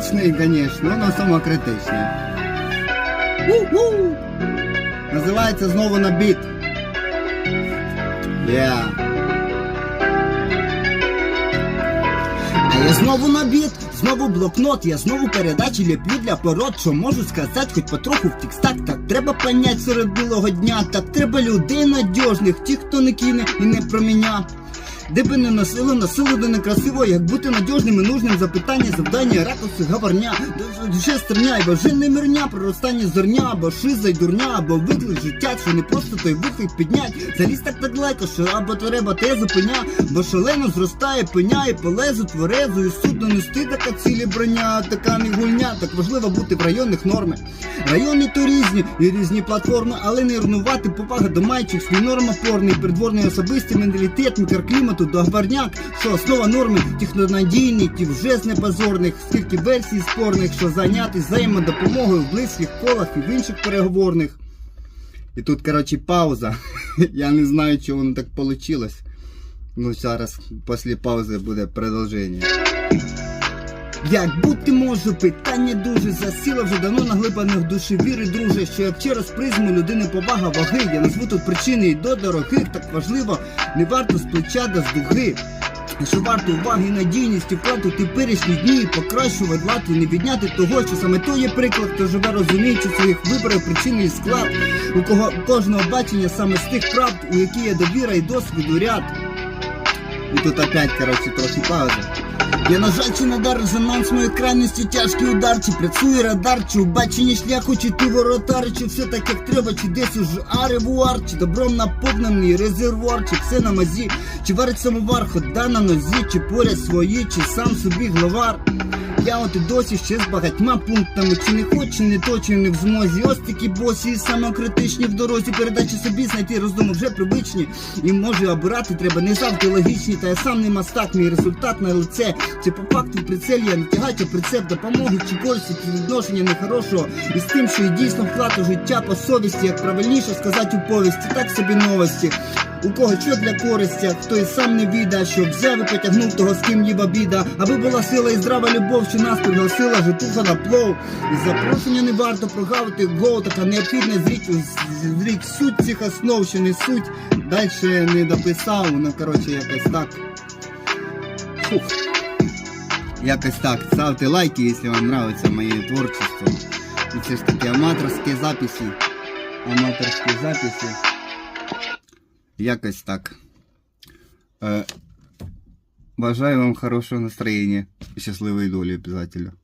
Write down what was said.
критичний, звісно, воно самокритичне. У-ху! Називається знову на біт. Yeah. А я знову на біт, знову блокнот, я знову передачі ліплю для пород, що можу сказати, хоч потроху в текстах, так треба понять серед білого дня, так треба людей надіжних, ті, хто не кине і не проміня. Де би не носило, носило де не красиво, як бути надіжним і нужним. Запитання, завдання, ракурси, говорня, душе стерня, і бажане мирня, проростання зерня, або шиза й дурня, або виклик життя, що не просто той вихід піднять, заліз так лайко, що або треба те зупиня, бо шалено зростає пеня і полезу тверезу, і судно нести така цілі броня, така не гульня, так важливо бути в районних норми. Райони то різні і різні платформи, але не рівнувати повага до майчих, свій норм опорний, придворний особистий менталітет, мікроклімату, договорняк, що основа норми технонадійний, ті вже з непозорних, скільки версій спорних, що зайняти взаємодопомогою в близьких колах і в інших переговорних. І тут, коротше, пауза. Я не знаю, чого воно так вийшло. Ну, зараз після паузи буде продовження. Як бути можу, питання дуже засіло вже давно наглибане в душі віри, друже, що як через призму людини повага ваги, я назву тут причини і до дорогих, так важливо, не варто з плеча до з дуги. Що варто уваги, надійність і вкладу теперішні дні покращувати лад і не відняти того, що саме то є приклад, хто живе розуміючи своїх виборів, причини і склад, у кого кожного бачення саме з тих правд, у які є довіра і досвіду ряд. І тут опять, короче, трохи пауза. Я на дар чи надар резонанс мої крайності тяжкий удар, чи працює радар, чи у баченні шляху, чи ти воротар, чи все так як треба, чи десь уже аревуар, чи добром наповнений резервуар, чи все на мазі, чи варить самовар, хода на нозі, чи поряд свої, чи сам собі главар. Я от і досі ще з багатьма пунктами, чи не хоч, чи не то, чи не в змозі. Ось такі босі, самокритичні в дорозі, передачі собі знайти роздуми вже привичні. І може обирати треба не завжди логічні, та я сам не мастак, мій результат на лице. Це по факту прицель, я не тягайте прицеп допомоги чи користі, чи відношення нехорошого. І з тим, що і дійсно вклад у життя по совісті, як правильніше сказати у повісті, так собі новості. У кого що для користі, хто і сам не віда, що взяв і потягнув того, з ким їба біда, аби була сила і здрава любов, що нас пригласила житуха на плов. І запрошення не варто прогавити го, така необхідна зріть, зріть суть цих основ, що не суть. Дальше не дописав, ну коротше якось так. Фух. Якось так. Ставте лайки, якщо вам подобається моє творчество. І це ж такі аматорські записи. Аматорські записи. Якось так. Е, бажаю вам хорошого настроєння і щасливої долі обов'язково.